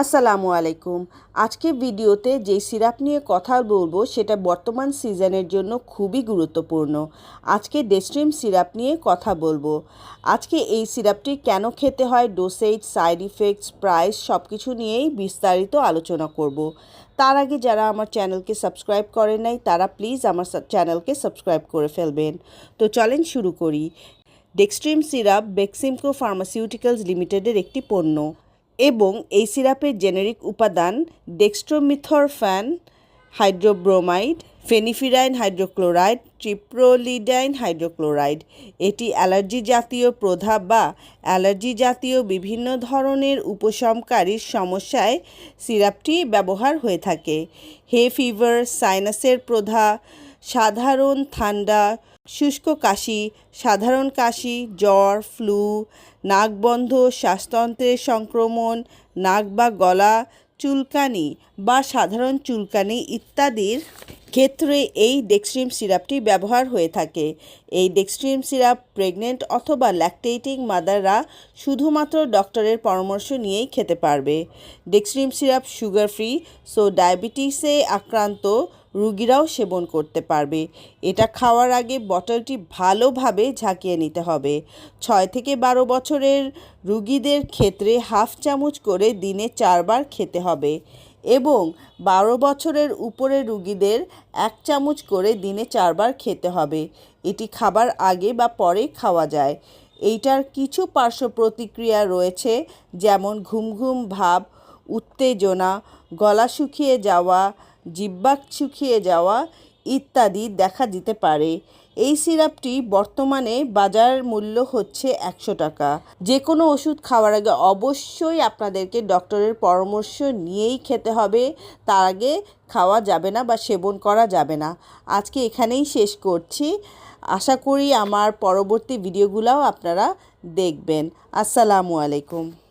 আসসালামু আলাইকুম। আজকে ভিডিওতে যে সিরাপ নিয়ে কথা বলব, সেটা বর্তমান সিজনের জন্য খুবই গুরুত্বপূর্ণ। আজকে ডেস্ট্রিম সিরাপ নিয়ে কথা বলব। আজকে এই সিরাপটি কেন খেতে হয় ডোসেজ সাইড ইফেক্টস প্রাইস সব কিছু নিয়েই বিস্তারিত আলোচনা করব। তার আগে যারা আমার চ্যানেলকে সাবস্ক্রাইব করেন নাই, তারা প্লিজ আমার চ্যানেলকে সাবস্ক্রাইব করে ফেলবেন। তো চলেন শুরু করি। ডেক্সট্রিম সিরাপ বেক্সিমকো ফার্মাসিউটিক্যালস লিমিটেডের একটি পণ্য। এবং এই সিরাপের জেনেরিক উপাদান dextromethorphan, hydrobromide, phenylephrine hydrochloride, triprolidine hydrochloride. এটি অ্যালার্জি জাতীয় প্রধাব বা অ্যালার্জি জাতীয় বিভিন্ন ধরনের উপশমকারীর সমস্যায় সিরাপটি ব্যবহার হয়ে থাকে। হে ফিভার, সাইনাসের প্রধা সাধারণ ঠান্ডা, শুষ্ক কাশি, সাধারণ কাশি, জ্বর, ফ্লু নাক বন্ধ শ্বাসতন্ত্রের সংক্রমণ, নাক বা গলা, চুলকানি বা সাধারণ চুলকানি ইত্যাদির ক্ষেত্রে এই ডেক্সট্রিম সিরাপটি ব্যবহার হয়ে থাকে। এই ডেক্সট্রিম সিরাপ প্রেগনেন্ট অথবা ল্যাকটেটিং মাদাররা শুধুমাত্র ডক্টরের পরামর্শ নিয়েই খেতে পারবে। Dextrim syrup sugar free so ডায়াবেটিসে আক্রান্ত রুগীরাও সেবন করতে পারবে। এটা খাওয়ার আগে বটলটি ভালোভাবে ঝাঁকিয়ে নিতে হবে। ছয় থেকে বারো বছরের রুগীদের ক্ষেত্রে হাফ চামচ করে দিনে চারবার খেতে হবে এবং বারো বছরের উপরে রুগীদের এক চামচ করে দিনে চারবার খেতে হবে। এটি খাবার আগে বা পরে খাওয়া যায়। এইটার কিছু পার্শ্ব প্রতিক্রিয়া রয়েছে, যেমন ঘুম ঘুম ভাব, উত্তেজনা, গলা শুকিয়ে যাওয়া জিব্বা শুকিয়ে যাওয়া ইত্যাদি দেখা দিতে পারে। এই সিরাপটি বর্তমানে বাজার মূল্য হচ্ছে একশো টাকা। যে কোনো ওষুধ খাওয়ার আগে অবশ্যই আপনাদেরকে ডক্টরের পরামর্শ নিয়েই খেতে হবে। তার আগে খাওয়া যাবে না বা সেবন করা যাবে না। আজকে এখানেই শেষ করছি। আশা করি আমার পরবর্তী ভিডিওগুলোও আপনারা দেখবেন। আসসালামু আলাইকুম।